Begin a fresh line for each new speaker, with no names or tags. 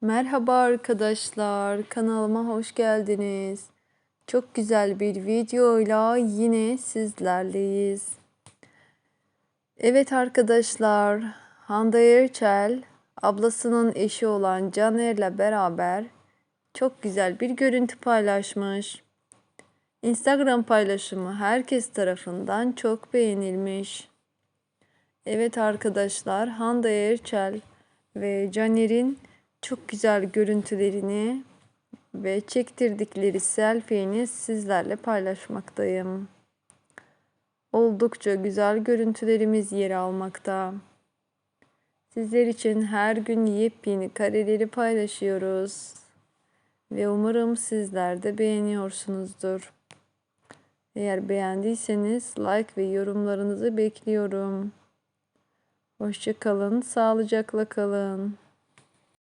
Merhaba arkadaşlar, kanalıma hoş geldiniz. Çok güzel bir videoyla yine sizlerleyiz. Evet arkadaşlar, Hande Erçel ablasının eşi olan Caner'le beraber çok güzel bir görüntü paylaşmış. Instagram paylaşımı herkes tarafından çok beğenilmiş. Evet arkadaşlar, Hande Erçel ve Caner'in çok güzel görüntülerini ve çektirdikleri selfie'ni sizlerle paylaşmaktayım. Oldukça güzel görüntülerimiz yer almakta. Sizler için her gün yepyeni kareleri paylaşıyoruz. Ve umarım sizler de beğeniyorsunuzdur. Eğer beğendiyseniz like ve yorumlarınızı bekliyorum. Hoşçakalın, sağlıcakla kalın.